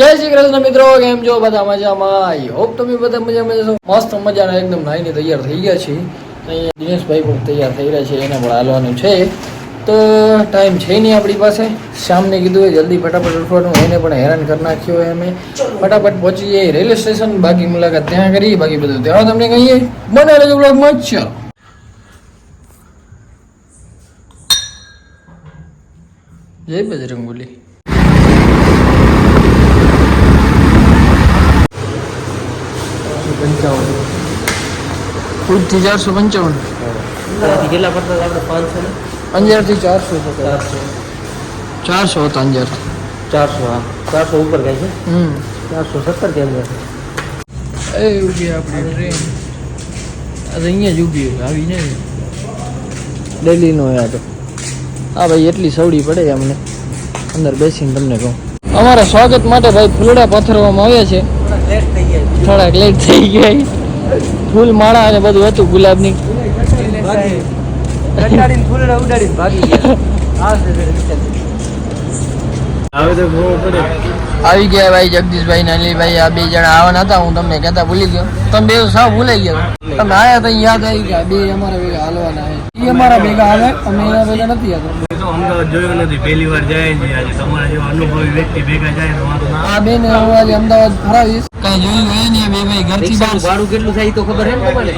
જય શ્રી કૃષ્ણ મિત્રો, કેમ છો? બધા મજામાં? આઈ હોપ તમે બધા મજામાં જશો મસ્ત મજાના, એકદમ નાઈને તૈયાર થઈ ગયા છે અહીંયા દિનેશભાઈ પણ તૈયાર થઈ રહ્યા છે, એને પણ હાલવાનું છે. તો ટાઈમ છે નહીં આપણી પાસે. શ્યામને કીધું હોય જલ્દી ફટાફટ ઉઠવાનું, એને પણ હેરાન કરી નાખ્યો હોય અમે. ફટાફટ પહોંચી જઈએ રેલવે સ્ટેશન, બાકી મુલાકાત ત્યાં કરી બાકી બધું ત્યાં તમને કહીએ. બને રહેજો બ્લોગમાં ચાલો. જય બજરંગ બોલી પંચાવન. ખુદથી ચારસો પંચાવન કેટલા પડતા આપણે પાંચસો ને? અંજારથી ચારસો. પકડો ચારસો. ચારસો હતા અંજાર ચારસો હા. ચારસો ઉપર ગઈ છે? હમ. ચારસો સત્તર કે છે એ ઊભી આપણી ટ્રેન આ અહીંયા જ ઊભી આવી ને. ડેલીનો આ તો. હા ભાઈ એટલી સવડી પડે અમને. અંદર બેસીને તમને કહું. અમારા સ્વાગત માટે ભાઈ ફૂલડા પથરવામાં આવ્યા છે. લેટ થઈ ગયા થોડાક લેટ થઈ ગયા. ફૂલ માળા અને બધું હતું ગુલાબની. આવી ગયા ભાઈ જગદીશભાઈ ને અનિલભાઈ આ બે જણા આવવાના હતા. હું તમને કહેતા ભૂલી ગયો. તમે બે સાવ ભૂલાઈ ગયા. તમે આયા તો યાદ આવી ગયા. બે અમારા ભેગા હાલવાના એ અમારા ભેગા હાલે. અમે એના ભેગા નથી આવતા તો અમદાવાદ જોયું નથી. પહેલી વાર જાય છે આજે. તમારા જેવા અનુભવી વ્યક્તિ ભેગા જાય તો મારું નામ આ બેન હું આજે અમદાવાદ ફરાવીશ. કઈ જોયું હોય ને બે ભાઈ ઘરથી બહાર? ભાડું કેટલું થાય એ તો ખબર હે ને તમને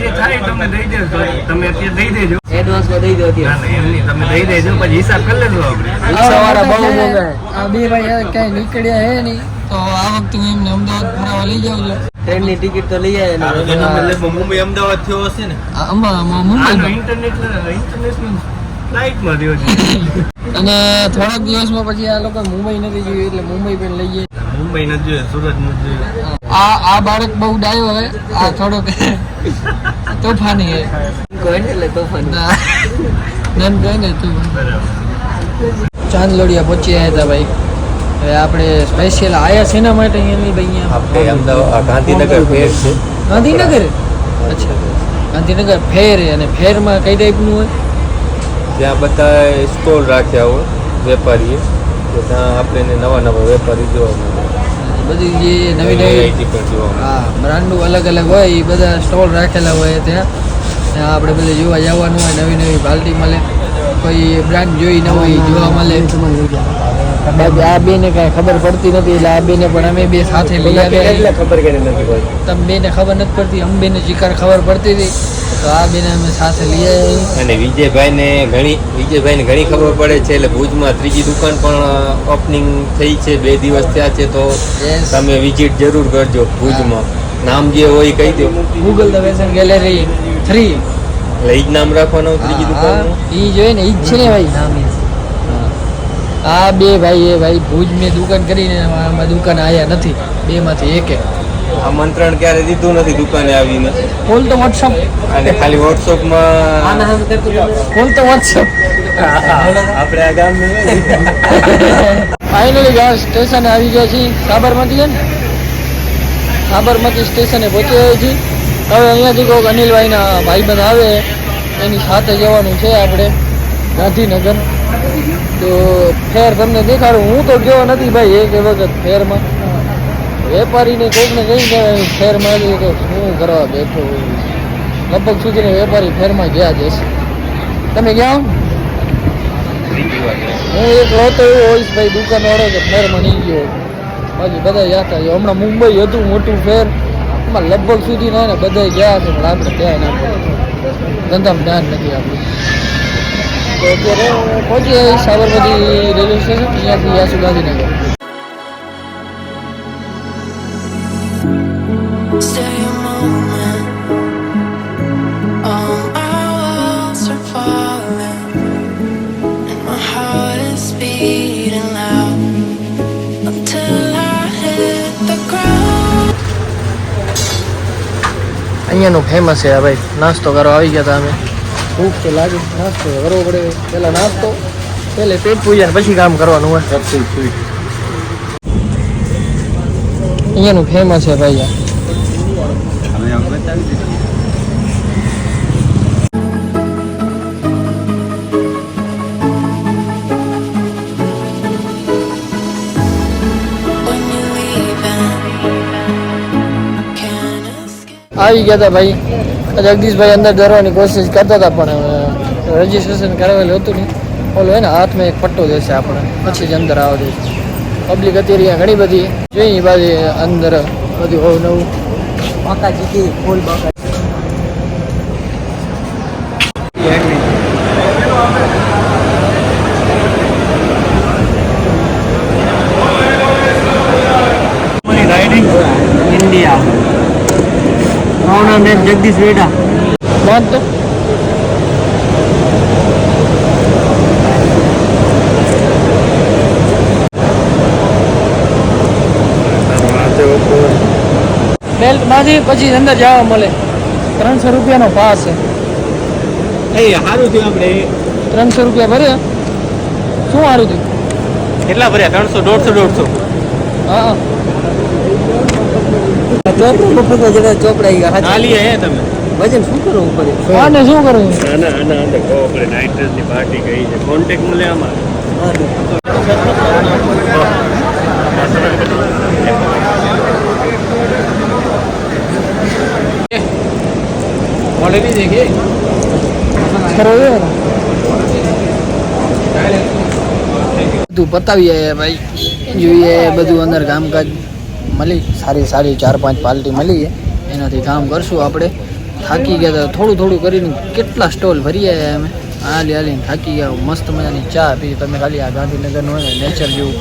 જે થાય તમને દઈ દેજો. તમે અત્યારે દઈ દેજો. એડવાન્સમાં દઈ દો અત્યારે. ના નહીં. તમે દઈ દેજો પછી હિસાબ કરી લેજો આપણે. રિક્ષાવાળા બહુ મોંઘા આ બે ભાઈ કઈ નીકળ્યા હે નહીં. તો આ વખતે હું એમને અમદાવાદ ફરાવા લઈ જાઉં છું. ટ્રેનની ટિકિટ તો લઈ આવે ને મુંબઈ અમદાવાદ થયો હશે ને? આમાં મુંબઈ ઇન્ટરનેશનલ ઇન્ટરનેશનલ ફ્લાઇટમાં થયો છે. અને થોડાક દિવસમાં પછી આ લોકો મુંબઈ નથી જોયું એટલે મુંબઈ પણ લઈ જઈએ મુંબઈ નથી જોયું સુરત નથી જોયું. આ આ બાળક બહુ ડાયો હવે આ થોડોક તોફાની હે કહે એટલે તોફાન. ના ને તું. ચાંદલોડિયા પહોંચી આવ્યા હતા ભાઈ. હવે આપણે સ્પેશિયલ આયા છે એના માટે અહીંયા ભાઈ અહીંયા? આપણે અમદાવાદ ગાંધીનગર ફેર છે. ગાંધીનગર? અચ્છા. ગાંધીનગર ફેર અને ફેરમાં કઈ ટાઈપનું હોય? ત્યાં બધા સ્ટોલ રાખ્યા હોય વેપારીએ. તો ત્યાં આપણે નવા નવા વેપારી જોવા મળે. બધી જે નવી નવી હા બ્રાન્ડનું અલગ અલગ હોય એ બધા સ્ટોલ રાખેલા હોય ત્યાં. ત્યાં આપણે બધે જોવા જવાનું હોય નવી નવી બાલ્ટી મળે કોઈ બ્રાન્ડ જોઈ ન હોય જોવા મળે. બાકી આ બેને કાંઈ ખબર પડતી નથી એટલે આ બેને પણ અમે બે સાથે લઈ એટલે આવ્યા ખબર કે નથી પડતી તમે બેને ખબર નથી પડતી અમે બેને ચિકાર ખબર પડતી હતી. તો આ બેને અમે સાથે લઈ આવ્યા. અને વિજયભાઈને ઘણી વિજયભાઈને ઘણી ખબર પડે છે એટલે ભુજમાં ત્રીજી દુકાન પણ ઓપનિંગ થઈ છે બે દિવસ થયા છે તો. તમે વિઝિટ જરૂર કરજો ભુજમાં. નામ જે હોય કહી દો. ગૂગલ ધ વેસન ગેલેરી થ્રી એટલે ઈ જ નામ રાખવાનું ત્રીજી દુકાન એ જોઈએ ને ઈ જ છે ને ભાઈ નામ. આ બે ભાઈ એ ભાઈ ભુજ મેં દુકાન કરીને આમાં દુકાન આવ્યા નથી. બે માંથી એકે આમંત્રણ ક્યારે દીધું નથી દુકાને આવીને? ખોલ તો વોટ્સઅપ અને ખાલી વોટ્સઅપમાં. ખોલ તો વોટ્સઅપ આપણે આ ગામ ફાઇનલી ગામ સ્ટેશન આવી ગયા છીએ. સાબરમતી છે ને? સાબરમતી સ્ટેશને પહોંચી ગયા છીએ. હવે અહીંયાથી કોઈક અનિલભાઈના ભાઈબંધ આવે. એની સાથે જવાનું છે આપણે. ગાંધીનગર. તો ફેર તમને દેખાડું. હું તો ગયો નથી ભાઈ એક વખત ફેરમાં. વેપારીને કોઈકને કહી દેવાય ફેરમાં તો શું કરવા બેઠો. લગભગ સુધીને વેપારી ફેરમાં ગયા હશે. તમે ગયા હું? એક લોતો એવો હોઈશ ભાઈ, દુકાન વાળો કે ફેરમાં નહીં ગયો. બાકી બધા છે હમણાં મુંબઈ હતું, મોટું ફેર. એમાં લગભગ સુધી ના બધા ગયા છે, પણ આપણે ત્યાં ના ધંધામાં ધ્યાન નથી આપણું તો અત્યારે પહોંચી આવી સાબરમતી રેલવે સ્ટેશન અહીંયાથી યાસુ ગાંધીનગર. અહીંયાનું ફેમસ છે ભાઈ નાસ્તો કરવા આવી ગયા હતા અમે ભૂખ તો લાગે નાસ્તો કરવો પડે. પહેલાં નાસ્તો પહેલે પેટ પૂજા પછી કામ કરવાનું હોય. અહીંયાનું ફેમસ છે ભાઈ આવી ગયા હતા ભાઈ. જગદીશભાઈ અંદર ધરવાની કોશિશ કરતા હતા પણ રજીસ્ટ્રેશન કરાવેલું હતું નહીં. ઓલું હે ને હાથમાં એક પટ્ટો દેશે આપણે. પછી જ અંદર આવે છે પબ્લિક અત્યારે રહ્યા ઘણી બધી જોઈ બાજુ અંદર બધું હોવ નવું. બાકા જીતી ફૂલ બાકા ઇન્ડિયા મારું નામ જગદીશ વેડા બાંધ તો. પછી અંદર જવા મળે. ત્રણસો રૂપિયાનો પાસ છે. સારું થયું આપણે. ત્રણસો રૂપિયા ભર્યા. શું સારું થયું? કેટલા ભર્યા? ત્રણસો દોઢસો દોઢસો. હા. ચોપડા મફતમાં જરા ચોપડા ઈ હાચા. હે તમે? વજન શું કરવું પડે? આને શું કરવું? આના આના અંદર કહો આપણે નાઇટ્રસની પાર્ટી ગઈ છે. કોન્ટેક્ટ મળે આમાં. મળે નહીં દેખે ખરો છે ને? બધું પતાવી આયા ભાઈ. જોઈએ બધું અંદર કામકાજ. મળી સારી સારી ચાર પાંચ પાર્ટી મળી એનાથી કામ કરશું આપણે. થાકી ગયા હતા થોડું થોડું કરીને કેટલા સ્ટોલ ભરી આવ્યા અમે. હાલી હાલીને થાકી ગયા મસ્ત મજાની ચા પી. તમે ખાલી આ ગાંધીનગરનું હોય ને નેચર જેવું.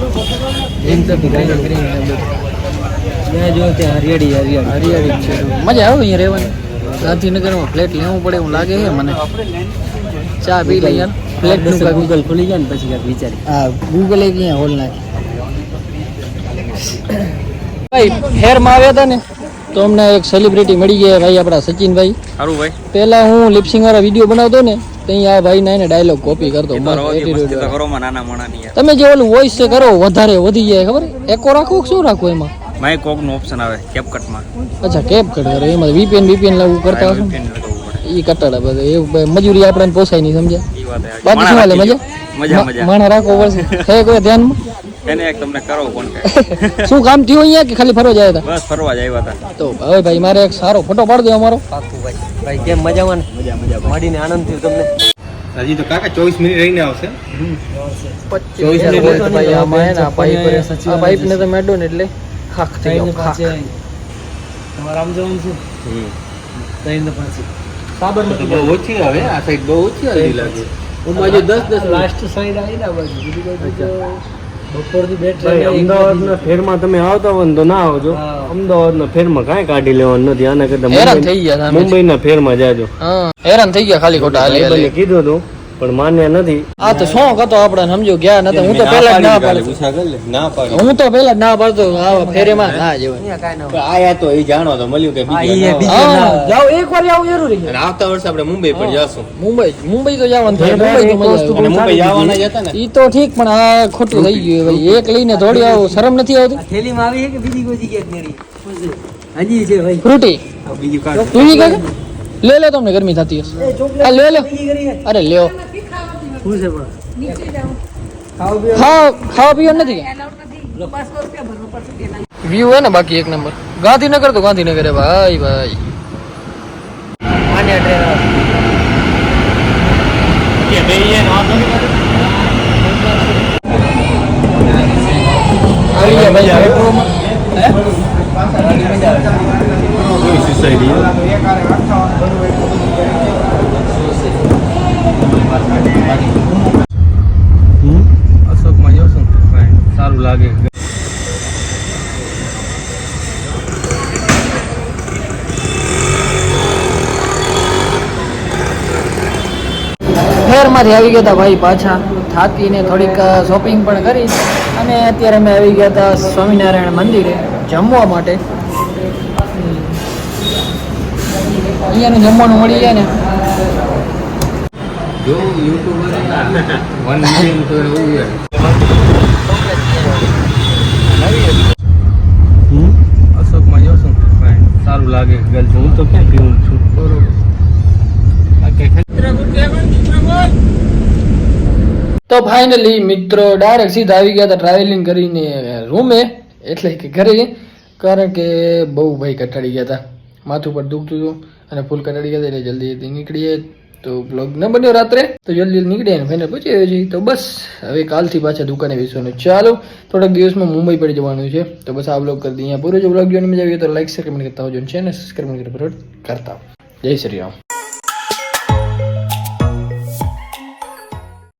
એકદમ ગ્રીન ત્યાં જો ત્યાં હરિયાળી હરિયાળી. હરિયાળી છે. મજા આવે અહીંયા રહેવાની. ગાંધીનગરમાં ફ્લેટ લેવું પડે એવું લાગે છે મને. ચા પી લઈ યાર ફ્લેટનું ગૂગલ ખુલી જાય ને પછી કાંઈક વિચારી હા ગૂગલ અહીંયા હોલ નાખે? ભાઈ ફેરમાં આવ્યા હતા ને તો અમને એક સેલિબ્રિટી મળી ગયા ભાઈ આપણા સચિનભાઈ. સારું ભાઈ. પહેલા હું લિપસિંગ વાળા વીડિયો બનાવતો ને તો આ ભાઈ એને ડાયલોગ કોપી કરતો તમે જે ઓલું વોઇસ છે કરો વધારે વધી જાય ખબર? એકો રાખો શું રાખો એમાં? માય કોકનું ઓપ્શન આવે કેપકટમાં અચ્છા કેપ કટ કરે એમાં વીપીએન વીપીએન લાગુ કરતા હશો ઈ કટાડા બધા એ મજૂરી આપણને પોસાય નહીં સમજ્યા? બાકી શું હાલે મજા? મજા મજા. માણા રાખવો પડશે. છે કોઈ ધ્યાનમાં? એને એક તમને કરો કોન્ટેક્ટ શું કામ થયું અહીંયા કે ખાલી ફરવા જાય હતા? બસ ફરવા જ આવ્યા હતા. તો હવે ભાઈ મારે એક સારો ફોટો પાડી દો અમારો. પાકું ભાઈ ભાઈ કેમ મજામાં ને? મજા મજા મળીને આનંદ થયો તમને. હજી તો કાકા ચોવીસ મિનિટ રહીને આવશે. ચોવીસ મિનિટ ભાઈ આમાં હે ને આ પાઇપ આ પાઇપ ને તમે અડો ને એટલે ખાખ થઈ ગયો ખાખ. તો બહુ ઓછી આવે આ સાઈડ બહુ ઓછી આવી લાગે. આજે દસ દસ લાસ્ટ અમદાવાદના ફેરમાં તમે આવતા હોય ને તો ના આવજો. અમદાવાદના ફેરમાં કાંઈ કાઢી લેવાનું નથી. આના કરતા હેરાન મુંબઈ- થઈ ગયા મુંબઈના ફેરમાં જાજો. હા હેરાન થઈ ગયા ખાલી ખોટા હાલી કીધું હતું પણ માન્ય નથી. આ તો શોખ હતો આપણે સમજો ગયા નતા. હું તો પહેલા જ ના પાડતો. ના હું તો પહેલા જ ના પાડતો આ ફેરેમાં ના જવાય. આયા તો એ જાણો તો મળ્યું કે જાવ એક વાર આવું જરૂરી છે. આવતા વર્ષે આપણે મુંબઈ પર જશું. મુંબઈ મુંબઈ તો જવાનું થાય મુંબઈ તો મજા આવે. અને મુંબઈ જવાના જ હતા ને. ઈ તો ઠીક પણ આ ખોટું થઈ ગયું ભાઈ. એક લઈને દોડી આવો શરમ નથી આવતી? થેલીમાં આવી છે કે બીજી કોઈ જગ્યાએ મેરી હજી છે ભાઈ. ફ્રૂટી. બીજું કાઢ લે લે તમને ગરમી થતી હશે. આ લે લે. અરે લ્યો. શું છે પણ ખાવા ખાવા પીવા નથી વ્યૂ હે ને બાકી એક નંબર ગાંધીનગર તો ગાંધીનગર હે ભાઈ. ભાઈ આને ટ્રેન આવી ગયા ભાઈ મેટ્રોમાં અશોકમાં જશું કાંઈ સારું લાગે શહેરમાંથી આવી ગયા હતા ભાઈ પાછા. થાકીને થોડીક શોપિંગ પણ કરી. અને અત્યારે અમે આવી ગયા હતા સ્વામિનારાયણ મંદિરે જમવા માટે. અહીંયાનું જમવાનું મળી જાય ને. જો યુટ્યુબર વન મિલિયન તો એવું છે. અશોકમાં જોશું સારું લાગે. ગર્લ્સ હું તો ક્યાં પીવું છું? તો ફાઇનલી મિત્રો ડાયરેક્ટ સીધા આવી ગયા હતા ટ્રાવેલિંગ કરીને રૂમે એટલે કે ઘરે, કારણ કે બહુ ભાઈ કટાડી ગયા હતા. માથું પર દુખતું હતું અને ફૂલ કટાડી ગયા હતા એટલે જલ્દી જલ્દી નીકળીએ. તો બ્લોગ ન બન્યો રાત્રે, તો જલ્દી નીકળીએ અને ફાઇનલ પહોંચી આવ્યો છીએ તો બસ, હવે કાલથી પાછા દુકાને બેસવાનું ચાલો, થોડાક દિવસમાં મુંબઈ પડી જવાનું છે. તો બસ આ બ્લોગ કરી દઈએ. અહીંયા પૂરો જો બ્લોગ જોવાની મજા આવી તો લાઈક શેર કમેન્ટ કરતા હોજો અને ચેનલ સબસ્ક્રાઈબ કરતા જય શ્રી રામ.